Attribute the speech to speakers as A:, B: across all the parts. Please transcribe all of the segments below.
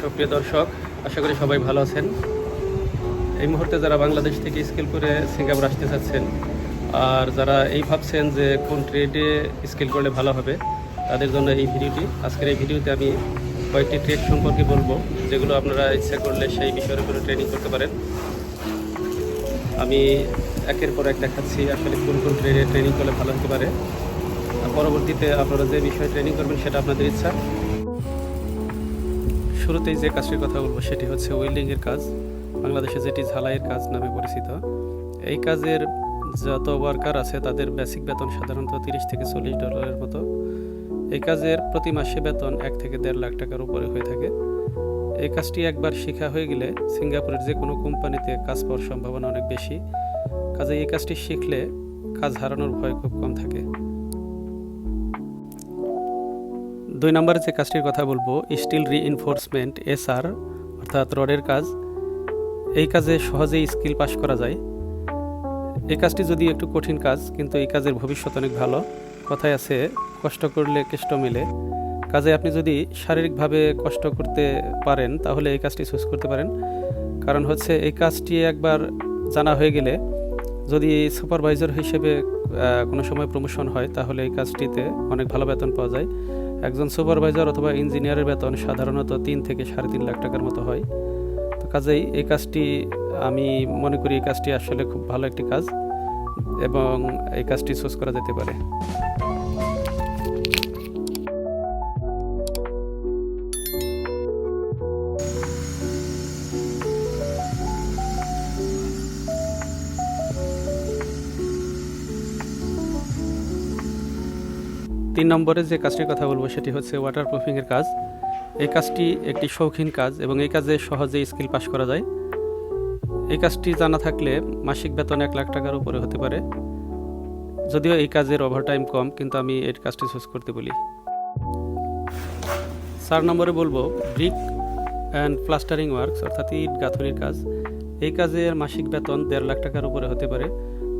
A: সুপ্রিয় দর্শক, আশা করি সবাই ভালো আছেন। এই মুহূর্তে যারা বাংলাদেশ থেকে স্কিল করে সিঙ্গাপুর আসতে চাচ্ছেন, আর যারা এই ভাবছেন যে কোন ট্রেডে স্কিল করলে ভালো হবে, তাদের জন্য এই ভিডিওটি। আজকের এই ভিডিওতে আমি কয়েকটি ট্রেড সম্পর্কে বলব, যেগুলো আপনারা ইচ্ছা করলে সেই বিষয়ের উপরে ট্রেনিং করতে পারেন। আমি একের পর এক দেখাচ্ছি আসলে কোন কোন ট্রেডে ট্রেনিং করলে ভালো হতে পারে। পরবর্তীতে আপনারা যে বিষয়ে ট্রেনিং করবেন সেটা আপনাদের ইচ্ছা। শুরুতেই যে কাজটির কথা বলব, সেটি হচ্ছে ওয়েল্ডিংয়ের কাজ, বাংলাদেশে যেটি ঝালাইয়ের কাজ নামে পরিচিত। এই কাজের যত ওয়ার্কার আছে, তাদের বেসিক বেতন সাধারণত তিরিশ থেকে চল্লিশ ডলারের মতো। এই কাজের প্রতি মাসে বেতন এক থেকে দেড় লাখ টাকার উপরে হয়ে থাকে। এই কাজটি একবার শেখা হয়ে গেলে সিঙ্গাপুরের যে কোনো কোম্পানিতে কাজ পাওয়ার সম্ভাবনা অনেক বেশি। কাজে এই কাজটি শিখলে কাজ হারানোর ভয় খুব কম থাকে। দুই নম্বরে যে কাজটির কথা বলব, স্টিল রিইনফোর্সমেন্ট এসআর অর্থাৎ রডের কাজ, এই কাজে সহজেই স্কিল পাস করা যায়। এই কাজটি যদি একটু কঠিন কাজ, কিন্তু এই কাজের ভবিষ্যৎ অনেক ভালো। কথায় আছে, কষ্ট করলে কেষ্ট মিলে। কাজে আপনি যদি শারীরিকভাবে কষ্ট করতে পারেন, তাহলে এই কাজটি চুজ করতে পারেন। কারণ হচ্ছে, এই কাজটি একবার জানা হয়ে গেলে, যদি সুপারভাইজার হিসেবে কোনো সময় প্রমোশন হয়, তাহলে এই কাজটিতে অনেক ভালো বেতন পাওয়া যায়। একজন সুপারভাইজার অথবা ইঞ্জিনিয়ারের বেতন সাধারণত তিন থেকে সাড়ে তিন লাখ টাকার মতো হয়। তো কাজেই এই কাজটি আমি মনে করি এই কাজটি আসলে খুব ভালো একটি কাজ এবং এই কাজটি চুজ করা যেতে পারে। তিন নম্বরে যে কাজটির কথা বলব সেটি হচ্ছে ওয়াটার প্রুফিংয়ের কাজ। এই কাজটি একটি শৌখিন কাজ এবং এই কাজে সহজেই স্কিল পাস করা যায়। এই কাজটি জানা থাকলে মাসিক বেতন এক লাখ টাকার উপরে হতে পারে। যদিও এই কাজের ওভারটাইম কম, কিন্তু আমি এর কাজটি চুজ করতে বলি। চার নম্বরে বলব ব্রিক অ্যান্ড প্লাস্টারিং ওয়ার্কস অর্থাৎ ইট গাঁথনির কাজ। এই কাজের মাসিক বেতন দেড় লাখ টাকার উপরে হতে পারে।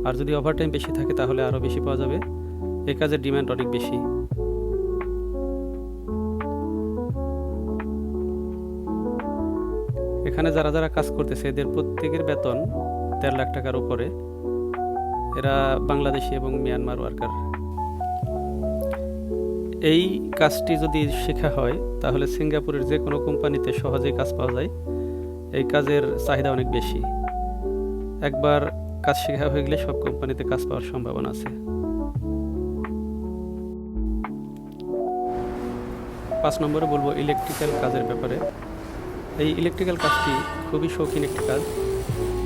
A: আর যদি ওভারটাইম বেশি থাকে, তাহলে আরও বেশি পাওয়া যাবে। এই কাজের ডিমান্ড অনেক বেশি। এখানে যারা যারা কাজ করতেছে, এদের প্রত্যেকের বেতন দেড় লাখ টাকার উপরে। এরা বাংলাদেশি এবং মিয়ানমার ওয়ার্কার। এই কাজটি যদি শেখা হয়, তাহলে সিঙ্গাপুরের যে কোনো কোম্পানিতে সহজেই কাজ পাওয়া যায়। এই কাজের চাহিদা অনেক বেশি। একবার কাজ শেখা হয়ে গেলে সব কোম্পানিতে কাজ পাওয়ার সম্ভাবনা আছে। পাঁচ নম্বরে বলব ইলেকট্রিক্যাল কাজের ব্যাপারে। এই ইলেকট্রিক্যাল কাজটি খুবই শৌখিন একটি কাজ।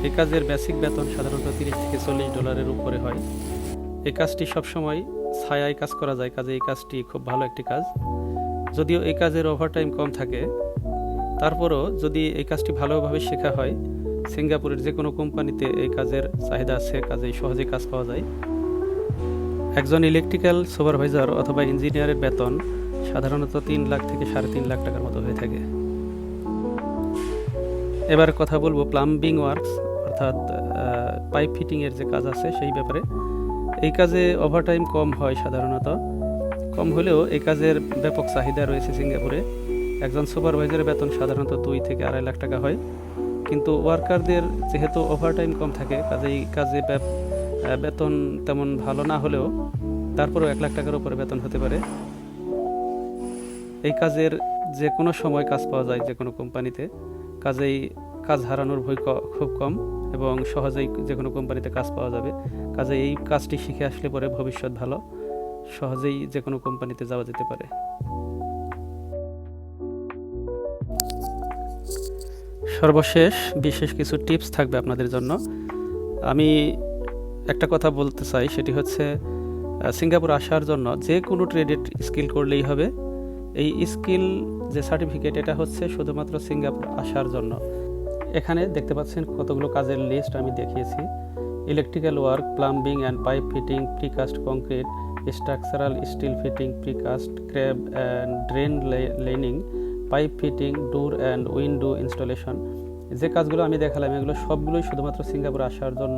A: এই কাজের বেসিক বেতন সাধারণত তিরিশ থেকে চল্লিশ ডলারের উপরে হয়। এই কাজটি সবসময় ছায়ায় কাজ করা যায়, কাজে এই কাজটি খুব ভালো একটি কাজ। যদিও এই কাজের ওভারটাইম কম থাকে, তারপরও যদি এই কাজটি ভালোভাবে শেখা হয়, সিঙ্গাপুরের যে কোনো কোম্পানিতে এই কাজের চাহিদা আছে, কাজেই সহজে কাজ পাওয়া যায়। একজন ইলেকট্রিক্যাল সুপারভাইজার অথবা ইঞ্জিনিয়ারের বেতন সাধারণত তিন লাখ থেকে সাড়ে তিন লাখ টাকার মতো হয়ে থাকে। এবার কথা বলব প্লাম্বিং ওয়ার্কস অর্থাৎ পাইপ ফিটিংয়ের যে কাজ আছে সেই ব্যাপারে। এই কাজে ওভারটাইম কম হয় সাধারণত। কম হলেও এই কাজের ব্যাপক চাহিদা রয়েছে সিঙ্গাপুরে। একজন সুপারভাইজারের বেতন সাধারণত দুই থেকে আড়াই লাখ টাকা হয়। কিন্তু ওয়ার্কারদের যেহেতু ওভারটাইম কম থাকে কাজে এই কাজে বেতন তেমন ভালো না হলেও তারপরেও এক লাখ টাকার উপরে বেতন হতে পারে। এই কাজের যে কোনো সময় কাজ পাওয়া যায় যে কোনো কোম্পানিতে, কাজেই কাজ হারানোর ভয় খুব কম এবং সহজেই যে কোনো কোম্পানিতে কাজ পাওয়া যাবে। কাজে এই কাজটি শিখে আসলে পরে ভবিষ্যৎ ভালো, সহজেই যে কোনো কোম্পানিতে যাওয়া যেতে পারে। সর্বশেষ বিশেষ কিছু টিপস থাকবে আপনাদের জন্য। আমি একটা কথা বলতে চাই, সেটি হচ্ছে সিঙ্গাপুর আসার জন্য যে কোনো ট্রেডের স্কিল করলেই হবে। এই স্কিল যে সার্টিফিকেট, এটা হচ্ছে শুধুমাত্র সিঙ্গাপুর আসার জন্য। এখানে দেখতে পাচ্ছেন কতগুলো কাজের লিস্ট আমি দেখিয়েছি। Electrical work plumbing and pipe fitting precast concrete structural steel fitting precast kerb and drain lining pipe fitting door and window installation যে কাজগুলো আমি দেখালাম, এগুলো সবগুলোই শুধুমাত্র সিঙ্গাপুর আসার জন্য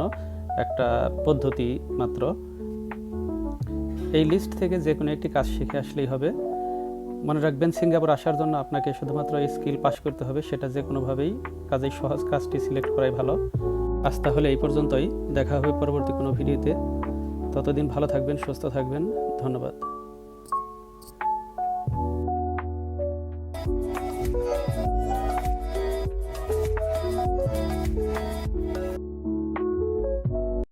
A: একটা পদ্ধতি মাত্র। এই লিস্ট থেকে যে কোনো একটি কাজ শিখে আসলেই হবে। মনে রাখবেন, সিঙ্গাপুর আসার জন্য আপনাকে শুধুমাত্র এই স্কিল পাস করতে হবে, সেটা যে কোনোভাবেই কাজেই সহজ কাজটি সিলেক্ট করাই ভালো। আজ তাহলে এই পর্যন্তই, দেখা হবে পরবর্তী কোনো ভিডিওতে। ততদিন ভালো থাকবেন, সুস্থ থাকবেন, ধন্যবাদ।